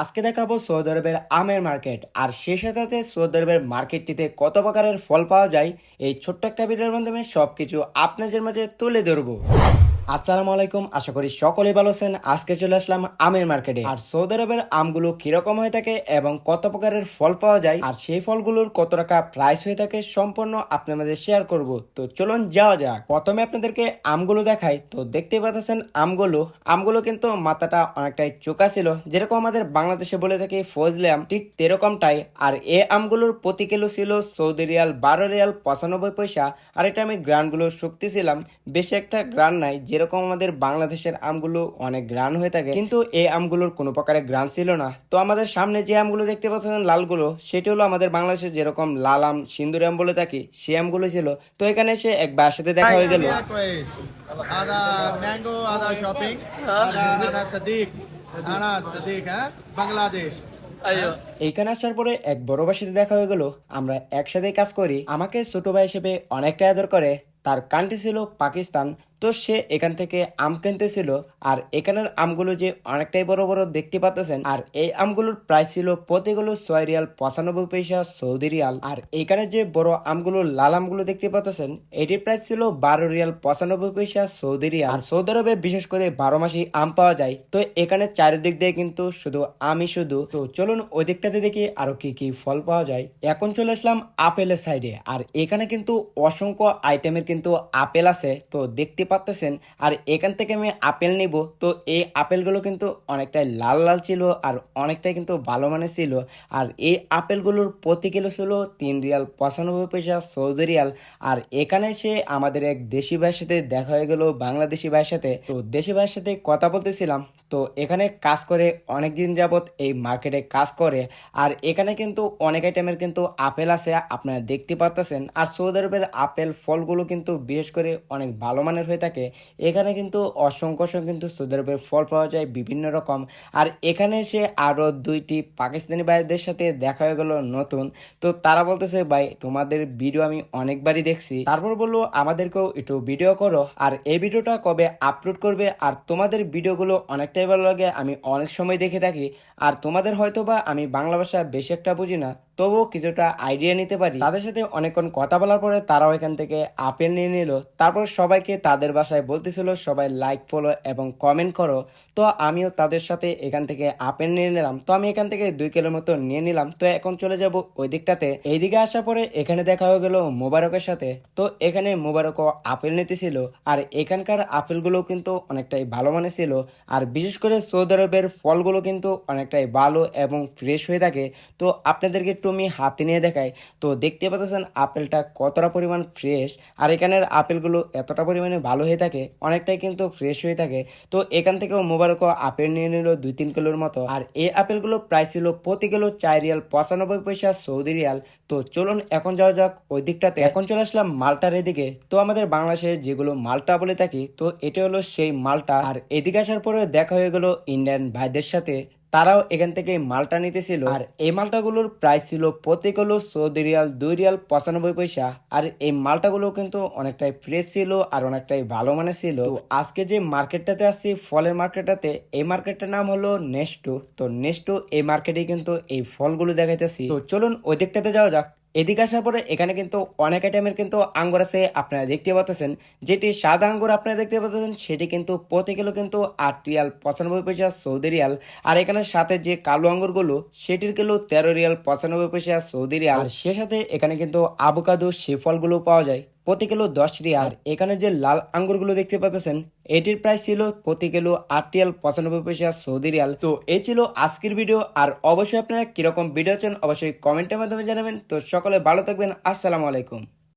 আজকে দেখাবো সৌদি আরবের আমের মার্কেট। আর সে সাথে সৌদি আরবের মার্কেটটিতে কত প্রকারের ফল পাওয়া যায়, এই ছোট্ট একটা ভিডিওর মাধ্যমে সবকিছু আপনাদের মাঝে তুলে ধরবো। আসসালামু আলাইকুম, আশা করি সকলেই ভালো আছেন। আজকে চলে আসলাম আমের মার্কেটে। আর সৌদি আরবের আমগুলো কীরকম হয়ে থাকে এবং কত প্রকারের ফল পাওয়া যায়, আর সেই ফলগুলোর কত টাকা প্রাইস হয়ে থাকে সম্পূর্ণ আপনাদের শেয়ার করব। তো চলুন যাওয়া যাক। প্রথমে আপনাদেরকে আমগুলো দেখাই। তো দেখতেই পাচ্ছেন আমগুলো। আমগুলো কিন্তু মাথাটা অনেকটাই চোকা ছিল। যেরকম আমাদের বাংলাদেশে বলে থাকি ফজলে আম ঠিক তেরকমটাই। আর এ আমগুলোর প্রতি কিলো ছিল সৌদি রিয়াল বারো রিয়াল পঁচানব্বই পয়সা। আর এটা আমি গ্রানগুলো শক্তিছিলাম বেশি একটা গ্রান নাই যেরকম আমাদের বাংলাদেশের আমগুলো অনেক গ্রান হয়ে থাকে কিন্তু এই আমগুলোর কোনো প্রকারের গ্রান ছিল না। তো আমাদের সামনে যে আমগুলো দেখতে পাচ্ছেন লালগুলো সেটি হলো আমাদের বাংলাদেশের যেরকম লাল আম সিন্দুর আম বলে থাকি সে আমগুলো ছিল। তো এখানে সে এক বাসাতে সাথে দেখা হয়ে গেল। এইখানে আসার পরে এক বড় বাসিতে দেখা হয়ে গেল। আমরা একসাথে কাজ করি। আমাকে ছোট ভাই হিসেবে অনেকটা আদর করে। তার কান্ট্রি ছিল পাকিস্তান। তো সে এখান থেকে আম কিনতেছিল, আর এখানের আমগুলো যে অনেকটাই বড় বড় দেখতে পাচ্ছেন আর এই আমগুলোর প্রাইস ছিল প্রতিগুলো ছয় রিয়াল পঁচানব্বই পয়সা সৌদি রিয়াল। আর এখানে যে বড় আমগুলো, লাল আমগুলো দেখতে পাচ্ছেন এটির প্রাইস ছিল বারো রিয়াল পঁচানব্বই পয়সা সৌদি রিয়াল। আর সৌদি আরবে বিশেষ করে বারো মাসে আম পাওয়া যায়। তো এখানে চারিদিক দিয়ে কিন্তু শুধু আমি শুধু। তো চলুন ওই দিকটাতে দেখি আরও কি কি ফল পাওয়া যায়। এখন চলে আসলাম আপেলের সাইডে আর এখানে কিন্তু অসংখ্য আইটেমের কিন্তু আপেল আছে। তো দেখতে পাচ্তেছেন আর এখান থেকে আমি আপেল নিব। তো এই আপেলগুলো কিন্তু অনেকটাই লাল লাল ছিল আর অনেকটাই কিন্তু ভালো মানের ছিল। আর এই আপেলগুলোর প্রতি কিলো ছিল তিন রিয়াল পঁচানব্বই পয়সা সৌদি রিয়াল। আর এখানে এসে আমাদের এক দেশি ভাইয়ের সাথে দেখা হয়ে গেল বাংলাদেশি ভাইয়ের সাথে। তো দেশি ভাইয়ের সাথে কথা বলতেছিলাম। তো এখানে কাজ করে অনেক দিন যাবৎ এই মার্কেটে কাজ করে। আর এখানে কিন্তু অনেক আইটেমের কিন্তু আপেল আছে, আপনারা দেখতে পাচ্ছেন আর সৌদি আরবের আপেল ফলগুলো কিন্তু বিশেষ করে অনেক ভালো মানের হয়ে থাকে। এখানে কিন্তু অসংখ্য অসংখ্য কিন্তু সৌদি আরবের ফল পাওয়া যায় বিভিন্ন রকম। আর এখানে এসে আরও দুইটি পাকিস্তানি ভাইদের সাথে দেখা হয়ে গেল নতুন। তো তারা বলতেছে, ভাই, তোমাদের ভিডিও আমি অনেকবারই দেখছি। তারপর বলল, আমাদেরকেও একটু ভিডিও করো। আর এই ভিডিওটা কবে আপলোড করবে? আর তোমাদের ভিডিওগুলো অনেকটাই ভালো লাগে। আমি অনেক সময় দেখে থাকি। আর তোমাদের হয়তো বা আমি বাংলা ভাষা বেশি একটা বুঝি না। তবুও কিছুটা আইডিয়া নিতে পারি। তাদের সাথে অনেকক্ষণ কথা বলার পরে তারাও এখান থেকে আপেল নিয়ে নিল। তারপর সবাইকে তাদের বাসায় বলতেছিল, সবাই লাইক ফলো এবং কমেন্ট করো। তো আমিও তাদের সাথে এখান থেকে আপেল নিয়ে নিলাম। তো আমি এখান থেকে দুই কিলোর মতো নিয়ে নিলাম। তো এখন চলে যাব ওই দিকটাতে। এইদিকে আসার পরে এখানে দেখা হয়ে গেল মোবারকের সাথে। তো এখানে মোবারকও আপেল নিতেছিল। আর এখানকার আপেলগুলো কিন্তু অনেকটাই ভালো মানের ছিল। আর বিশেষ করে সৌদি আরবের ফলগুলো কিন্তু অনেকটাই ভালো এবং ফ্রেশ হয়ে থাকে। তো আপনাদেরকে একটু আমি হাতে নিয়ে দেখাই তো দেখতে পাচ্ছেন আপেলটা কতটা পরিমাণ ফ্রেশ আর এখানের আপেলগুলো এতটা পরিমাণে ভালো হয়ে থাকে, অনেকটাই কিন্তু ফ্রেশ হয়ে থাকে। তো এখান থেকেও মোবারকও আপেল নিয়ে নিল দুই তিন কিলোর মতো। আর এই আপেলগুলো প্রাইস ছিল প্রতি কিলো চার রিয়াল পঁচানব্বই পয়সা সৌদি রিয়াল। তো চলুন এখন যাওয়া যাক ওই দিকটাতে। এখন চলে আসলাম মালটার এদিকে। তো আমাদের বাংলাদেশে যেগুলো মালটা বলে থাকি, তো এটা হলো সেই মালটা। আর এদিকে আসার পরে দেখা হয়ে গেল ইন্ডিয়ান ভাইদের সাথে। তারাও এখান থেকে মালটা নিতেছিল। আর এই মালটাগুলোর প্রাইস ছিল প্রতি কিলো চৌদ্দ রিয়াল, দুই রিয়াল পঁচানব্বই পয়সা। আর এই মালটাগুলো কিন্তু অনেকটাই ফ্রেশ ছিল আর অনেকটাই ভালো মানে ছিল। আজকে যে মার্কেটটাতে আসছি, ফলের মার্কেটটাতে এই মার্কেটটার নাম হলো নেস্টু তো নেস্টু এই মার্কেটে কিন্তু এই ফলগুলো দেখাইতেছি। তো চলুন ওই দিকটাতে যাওয়া যাক। এদিকে আসার পরে এখানে কিন্তু অনেক আইটেমের কিন্তু আঙ্গুর আছে আপনারা দেখতে পাচ্ছেন। যেটি সাদা আঙ্গুর আপনারা দেখতে পাচ্ছেন সেটি কিন্তু প্রতি কিলো কিন্তু আট রিয়াল পঁচানব্বই পয়সা সৌদি রিয়াল। আর এখানে সাথে যে কালো আঙ্গুরগুলো সেটির কিলো তেরো রিয়াল পঁচানব্বই পয়সা সৌদি রিয়াল। আর সে সাথে এখানে কিন্তু আবুকাদু সে ফলগুলো পাওয়া যায় প্রতি কিলো দশ রিয়াল। এখানে যে লাল আঙ্গুরগুলো দেখতে পাচ্ছেন এটির প্রাইস ছিল প্রতি কিলো আট রিয়াল পঁচানব্বই পয়সা সৌদি রিয়াল। তো এই ছিল আজকের ভিডিও আর অবশ্যই আপনারা কীরকম ভিডিও চান অবশ্যই কমেন্টের মাধ্যমে জানাবেন। তো সকলে ভালো থাকবেন, আসসালামু আলাইকুম।